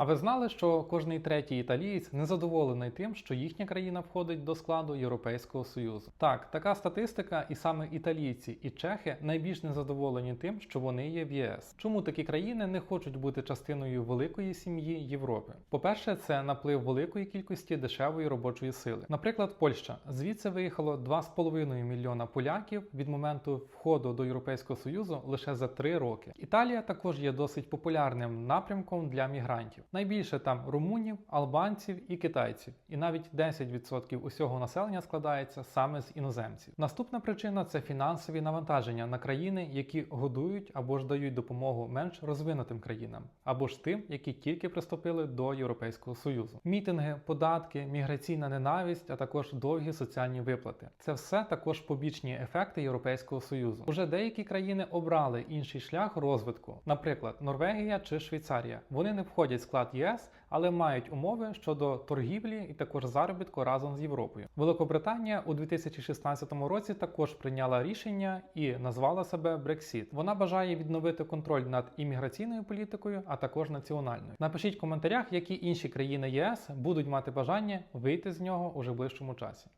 А ви знали, що кожний третій італієць незадоволений тим, що їхня країна входить до складу Європейського Союзу? Так, така статистика, і саме італійці і чехи найбільш незадоволені тим, що вони є в ЄС. Чому такі країни не хочуть бути частиною великої сім'ї Європи? По-перше, це наплив великої кількості дешевої робочої сили. Наприклад, Польща звідси виїхало 2,5 мільйона поляків від моменту входу до Європейського Союзу лише за 3 роки. Італія також є досить популярним напрямком для мігрантів. Найбільше там румунів, албанців і китайців, і навіть 10% усього населення складається саме з іноземців. Наступна причина це фінансові навантаження на країни, які годують або ж дають допомогу менш розвинутим країнам, або ж тим, які тільки приступили до Європейського Союзу. Мітинги, податки, міграційна ненависть, а також довгі соціальні виплати. Це все також побічні ефекти Європейського Союзу. Уже деякі країни обрали інший шлях розвитку, наприклад, Норвегія чи Швейцарія. Вони не входять склад ЄС, але мають умови щодо торгівлі і також заробітку разом з Європою. Великобританія у 2016 році також прийняла рішення і назвала себе Брексіт. Вона бажає відновити контроль над імміграційною політикою, а також національною. Напишіть в коментарях, які інші країни ЄС будуть мати бажання вийти з нього уже в ближчому часі.